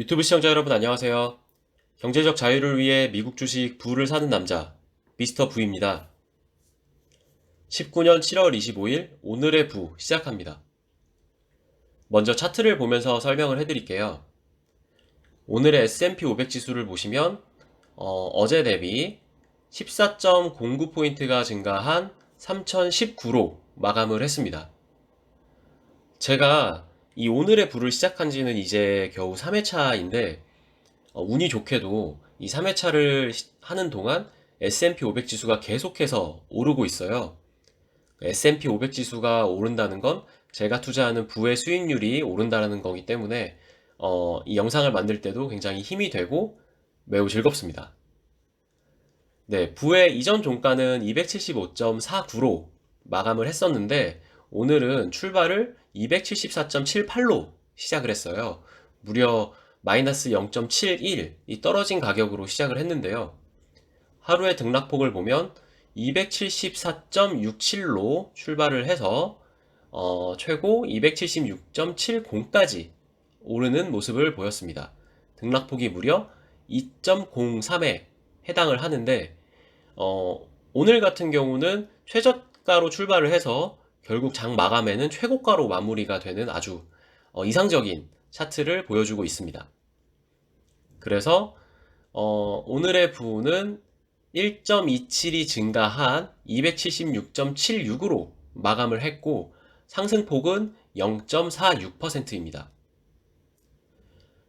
유튜브 시청자 여러분 안녕하세요. 경제적 자유를 위해 미국 주식 부를 사는 남자 미스터 부입니다. 19년 7월 25일 오늘의 부 시작합니다. 먼저 차트를 보면서 설명을 해드릴게요. 오늘의 S&P 500 지수를 보시면 어, 제 대비 14.09포인트가 증가한 3019로 마감을 했습니다. 제가 이 오늘의 부를 시작한 지는 이제 겨우 3회차인데, 어, 운이 좋게도 이 3회차를 하는 동안 S&P 500 지수가 계속해서 오르고 있어요. S&P 500 지수가 오른다는 건 제가 투자하는 부의 수익률이 오른다는 거기 때문에 어, 이 영상을 만들 때도 굉장히 힘이 되고 매우 즐겁습니다. 네, 부의 이전 종가는 275.49로 마감을 했었는데 오늘은 출발을 274.78로 시작을 했어요. 무려 마이너스 0.71, 이 떨어진 가격으로 시작을 했는데요. 하루의 등락폭을 보면 274.67로 출발을 해서 어, 최고 276.70까지 오르는 모습을 보였습니다. 등락폭이 무려 2.03에 해당을 하는데 어, 오늘 같은 경우는 최저가로 출발을 해서 결국 장 마감에는 최고가로 마무리가 되는 아주 어, 이상적인 차트를 보여주고 있습니다. 그래서 어, 오늘의 부는 1.27이 증가한 276.76으로 마감을 했고 상승폭은 0.46%입니다.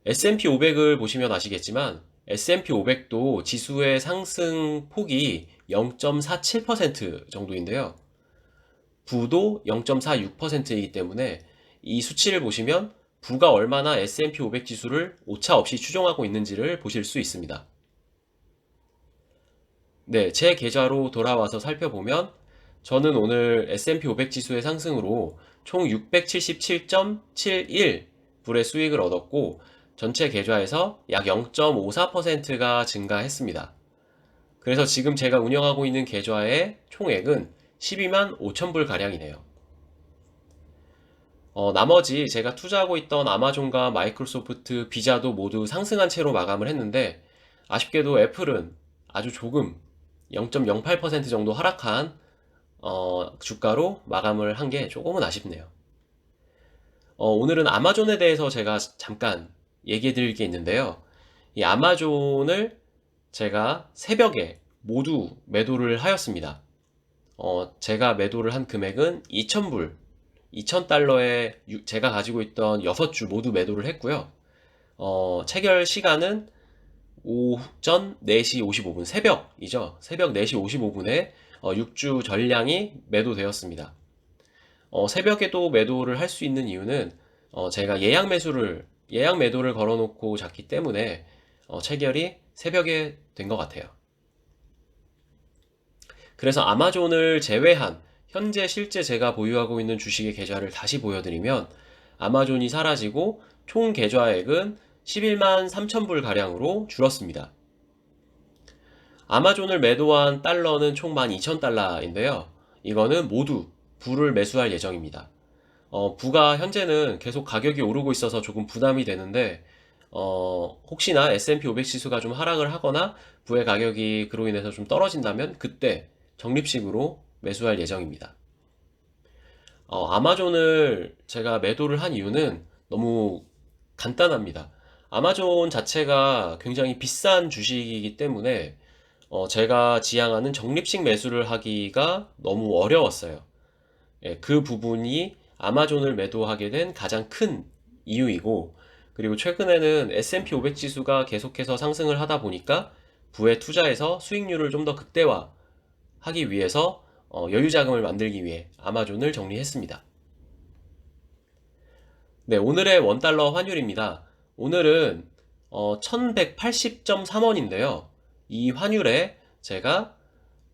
S&P 500을 보시면 아시겠지만 S&P 500도 지수의 상승폭이 0.47% 정도인데요. 부도 0.46%이기 때문에 이 수치를 보시면 부가 얼마나 S&P 500 지수를 오차 없이 추종하고 있는지를 보실 수 있습니다. 네, 제 계좌로 돌아와서 살펴보면 저는 오늘 S&P 500 지수의 상승으로 총 677.71 불의 수익을 얻었고 전체 계좌에서 약 0.54%가 증가했습니다. 그래서 지금 제가 운영하고 있는 계좌의 총액은 12만 5천 불 가량이네요. 어, 나머지 제가 투자하고 있던 아마존과 마이크로소프트, 비자도 모두 상승한 채로 마감을 했는데 아쉽게도 애플은 아주 조금 0.08% 정도 하락한 어, 주가로 마감을 한 게 조금은 아쉽네요. 어, 오늘은 아마존에 대해서 제가 잠깐 얘기해 드릴 게 있는데요. 이 아마존을 제가 새벽에 모두 매도를 하였습니다. 어, 제가 매도를 한 금액은 2,000불, 2,000달러에 제가 가지고 있던 6주 모두 매도를 했고요. 어, 체결 시간은 오전 4시 55분, 새벽이죠. 새벽 4시 55분에 어, 6주 전량이 매도되었습니다. 어, 새벽에도 매도를 할 수 있는 이유는 어, 제가 예약 매수를 예약 매도를 걸어놓고 잤기 때문에 어, 체결이 새벽에 된 것 같아요. 그래서 아마존을 제외한 현재 실제 제가 보유하고 있는 주식의 계좌를 다시 보여드리면 아마존이 사라지고 총 계좌액은 11만 3천 불 가량으로 줄었습니다. 아마존을 매도한 달러는 총 12,000달러인데요. 이거는 모두 부를 매수할 예정입니다. 어, 부가 현재는 계속 가격이 오르고 있어서 조금 부담이 되는데 어, 혹시나 S&P 500 지수가 좀 하락을 하거나 부의 가격이 그로 인해서 좀 떨어진다면 그때 적립식으로 매수할 예정입니다. 어, 아마존을 제가 매도를 한 이유는 너무 간단합니다. 아마존 자체가 굉장히 비싼 주식이기 때문에 어, 제가 지향하는 적립식 매수를 하기가 너무 어려웠어요. 예, 그 부분이 아마존을 매도하게 된 가장 큰 이유이고, 그리고 최근에는 S&P 500 지수가 계속해서 상승을 하다 보니까 부에 투자해서 수익률을 좀 더 극대화 하기 위해서 어, 여유 자금을 만들기 위해 아마존을 정리했습니다. 네, 오늘의 원달러 환율입니다. 오늘은 어, 1180.3원인데요. 이 환율에 제가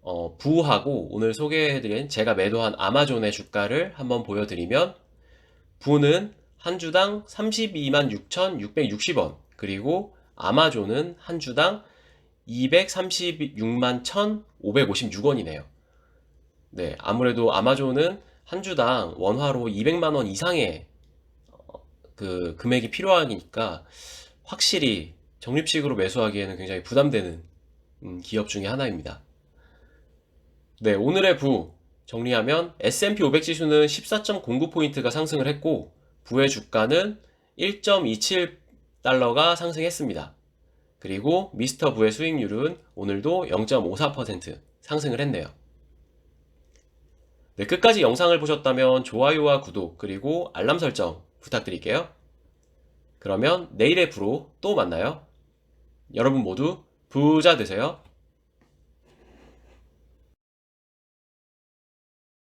어, 부하고 오늘 소개해드린 제가 매도한 아마존의 주가를 한번 보여드리면 부는 한 주당 32만 6,660원 그리고 아마존은 한 주당 236만 1,556원이네요. 네, 아무래도 아마존은 한 주당 원화로 200만 원 이상의 어, 그 금액이 필요하니까 확실히 적립식으로 매수하기에는 굉장히 부담되는 음, 기업 중에 하나입니다. 네, 오늘의 부 정리하면 S&P 500 지수는 14.09포인트가 상승을 했고 부의 주가는 1.27달러가 상승했습니다. 그리고 미스터 부의 수익률은 오늘도 0.54% 상승을 했네요. 네, 끝까지 영상을 보셨다면 좋아요와 구독 그리고 알람 설정 부탁드릴게요. 그러면 내일의 부로 또 만나요. 여러분 모두 부자 되세요.